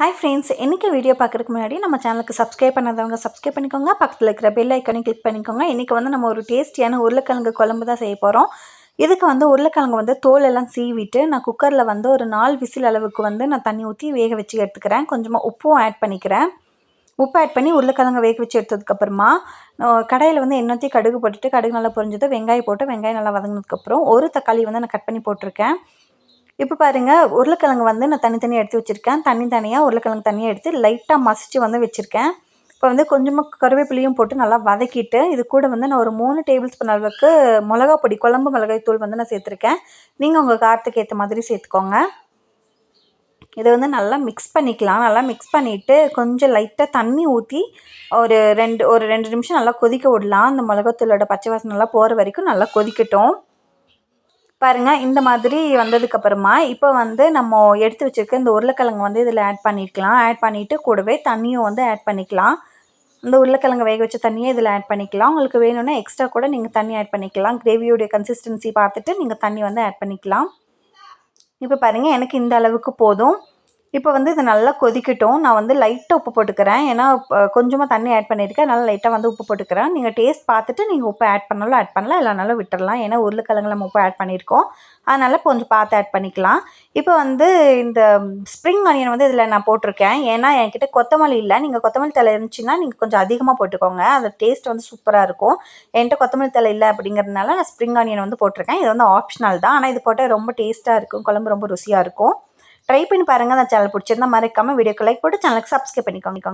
Hi friends இன்றைக்கி video பார்க்குறதுக்கு முன்னாடி நம்ம சேனலுக்கு சப்ஸ்கிரைப் பண்ணாதவங்க சப்ஸ்கிரைப் பண்ணிக்கோங்க. பக்கத்தில் இருக்கிற பெல் ஐக்கனையும் கிளிக் பண்ணிக்கோங்க. இன்றைக்கி வந்து நம்ம ஒரு டேஸ்டியான உருளைக்கிழங்கு குழம்பு தான் செய்ய போகிறோம் இதுக்கு வந்து உருளைக்கிழங்கு வந்து தோல் எல்லாம் சீவிட்டு நான் குக்கரில் வந்து ஒரு நாலு விசில் அளவுக்கு வந்து நான் தண்ணி ஊற்றி வேக வச்சு எடுத்துக்கிறேன். கொஞ்சமாக உப்பும் ஆட் பண்ணிக்கிறேன். உப்பு ஆட் பண்ணி உருளைக்கிழங்கு வேக வச்சு எடுத்ததுக்கப்புறமா கடையில் வந்து எண்ணெய் கடுகு போட்டுட்டு கடுகு நல்லா பொரிஞ்சது வெங்காயம் போட்டு வெங்காயம் நல்லா வதங்கினதுக்கப்புறம் ஒரு தக்காளி வந்து நான் கட் பண்ணி போட்டிருக்கேன். இப்போ பாருங்கள் உருளைக்கிழங்கு வந்து நான் தனித்தனியாக எடுத்து வச்சுருக்கேன். தனி தனியாக உருளைக்கிழங்கு தனியாக எடுத்து லைட்டாக மசிச்சு வந்து வச்சுருக்கேன். இப்போ வந்து கொஞ்சமாக கருவேப்பிலையும் போட்டு நல்லா வதக்கிட்டு இது கூட வந்து நான் ஒரு மூணு டேபிள் ஸ்பூன் அளவுக்கு மிளகா பொடி குழம்பு மிளகாய் தூள் வந்து நான் சேர்த்துருக்கேன். நீங்கள் உங்கள் காரத்துக்கு ஏற்ற மாதிரி சேர்த்துக்கோங்க. இதை வந்து நல்லா மிக்ஸ் பண்ணிக்கலாம். நல்லா மிக்ஸ் பண்ணிவிட்டு கொஞ்சம் லைட்டாக தண்ணி ஊற்றி ஒரு ரெண்டு ஒரு ரெண்டு நிமிஷம் நல்லா கொதிக்க விடலாம். அந்த மிளகாத்தூளோட பச்சை வாசனை நல்லா போகிற வரைக்கும் நல்லா கொதிக்கட்டும். பாருங்கள் இந்த மாதிரி வந்ததுக்கப்புறமா இப்போ வந்து நம்ம எடுத்து வச்சுருக்க இந்த உருளைக்கிழங்கு வந்து இதில் ஆட் பண்ணிக்கலாம். ஆட் பண்ணிவிட்டு கூடவே தண்ணியும் வந்து ஆட் பண்ணிக்கலாம். இந்த உருளைக்கிழங்கு வேக வச்ச தண்ணியை இதில் ஆட் பண்ணிக்கலாம். உங்களுக்கு வேணும்னா எக்ஸ்ட்ரா கூட நீங்கள் தண்ணி ஆட் பண்ணிக்கலாம். கிரேவியோடைய கன்சிஸ்டன்சி பார்த்துட்டு நீங்கள் தண்ணி வந்து ஆட் பண்ணிக்கலாம். இப்போ பாருங்கள் எனக்கு இந்த அளவுக்கு போதும். இப்போ வந்து இது நல்லா கொதிக்கட்டும். நான் வந்து லைட்டாக உப்பு போட்டுக்கிறேன். ஏன்னா கொஞ்சமாக தண்ணி ஆட் பண்ணியிருக்கேன். அதனால் லைட்டாக வந்து உப்பு போட்டுக்கிறேன். நீங்கள் டேஸ்ட் பார்த்துட்டு நீங்கள் உப்பு ஆட் பண்ணாலும் ஆட் பண்ணலாம். இல்லைனாலும் விட்டுடலாம் ஏன்னா உருளைக்கிழங்கு நம்ம உப்பு ஆட் பண்ணியிருக்கோம். அதனால் கொஞ்சம் பார்த்து ஆட் பண்ணிக்கலாம். இப்போ வந்து இந்த ஸ்ப்ரிங் ஆனியன் வந்து இதில் நான் போட்டிருக்கேன். ஏன்னா என்கிட்ட கொத்தமல்லி இல்லை. நீங்கள் கொத்தமல்லி தலை இருந்துச்சுன்னா நீங்கள் கொஞ்சம் அதிகமாக போட்டுக்கோங்க. அது டேஸ்ட் வந்து சூப்பராக இருக்கும். என்கிட்ட கொத்தமல்லி தலை இல்லை அப்படிங்கிறதுனால நான் ஸ்ப்ரிங் ஆனியன் வந்து போட்டிருக்கேன். இது வந்து ஆப்ஷனல் தான். ஆனால் இது போட்டால் ரொம்ப டேஸ்ட்டாக இருக்கும். குழம்பு ரொம்ப ருசியாக இருக்கும். ட்ரை பண்ணி பாருங்கள் அந்த சேனல் பிடிச்சிருந்தா மறக்காமல் வீடியோக்கு லைக் போட்டு சேனலுக்கு சப்ஸ்கிரைப் பண்ணிக்கோங்க.